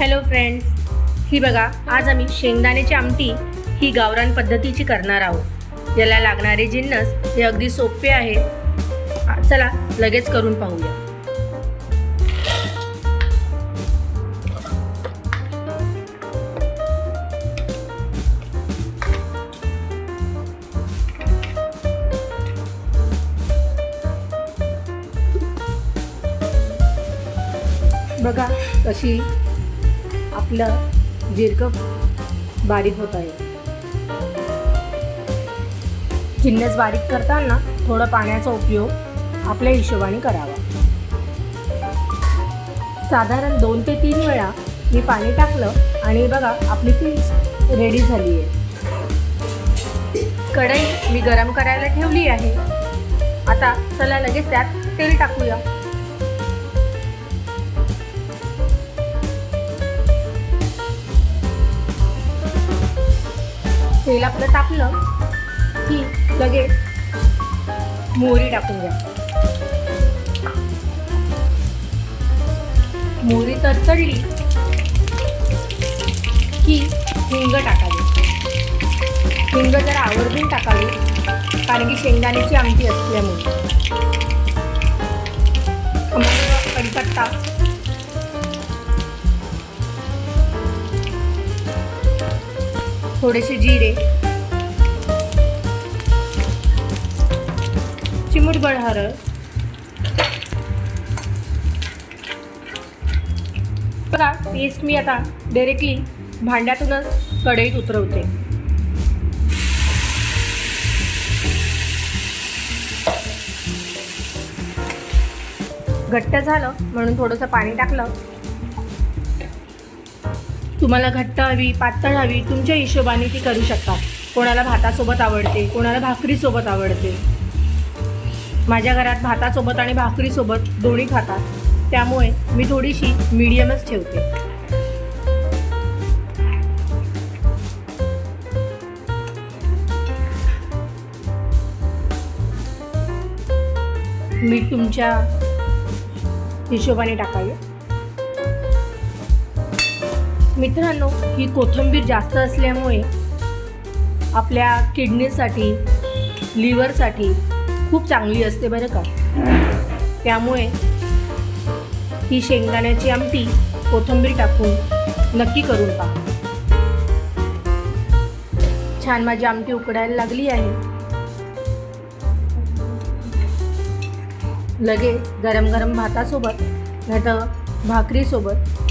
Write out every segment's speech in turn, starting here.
Hello friends ही बघा आज आम्ही शेंगदाण्याची आमटी ही गावरान पद्धतीची करणार आहोत. याला लागणारे जिन्नस हे अगदी सोपे आहे. चला लगेच करून पाहूया. बघा कशी आपलं जिरकं बारीक होत आहे. जिन्नस बारीक करताना थोडं पाण्याचा उपयोग आपल्या हिशोबाने करावा. साधारण दोन ते तीन वेळा मी पाणी टाकलं आणि बघा आपली ती रेडी झाली आहे. कढई मी गरम करायला ठेवली आहे. आता चला लगेच त्यात तेल टाकूया. तेल आपलं तापलं की लगेच मोहरी टाकून द्या मोहरी तडतडली की हिंग टाकावी. हिंग जरा आवर्जून टाकावी कारण की शेंगदाण्याची आमटी असल्यामुळे. खमंग कढीपत्ता थोडेसे जिरे. चिमूटभर हरळ. बघा पेस्ट मी आता डायरेक्टली भांड्यातूनच कढईत उतरवते. घट्ट झालं म्हणून थोडंसं पाणी टाकलं. तुम्हाला घट्ट हवी पातळ हवी तुमच्या हिशोबाने ती करू शकता. कोणाला भातासोबत आवडते कोणाला भाकरीसोबत आवडते. माझ्या घरात भातासोबत आणि भाकरीसोबत दोन्ही खातात. त्यामुळे मी थोडीशी मीडियमच ठेवते. मीठ तुमच्या हिशोबाने टाकावे. मित्रांनो ही कोथिंबीर जास्त असल्यामुळे आपल्या किडनीसाठी लिव्हरसाठी खूप चांगली असते बरं का. त्यामुळे ही शेंगदाण्याची आमटी कोथिंबीर टाकून नक्की करून पहा. छान माझी आमटी उकडायला लागली आहे. लगेच गरम गरम भातासोबत नाही तर भाकरीसोबत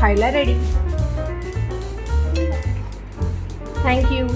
खायला रेडी थँक्यू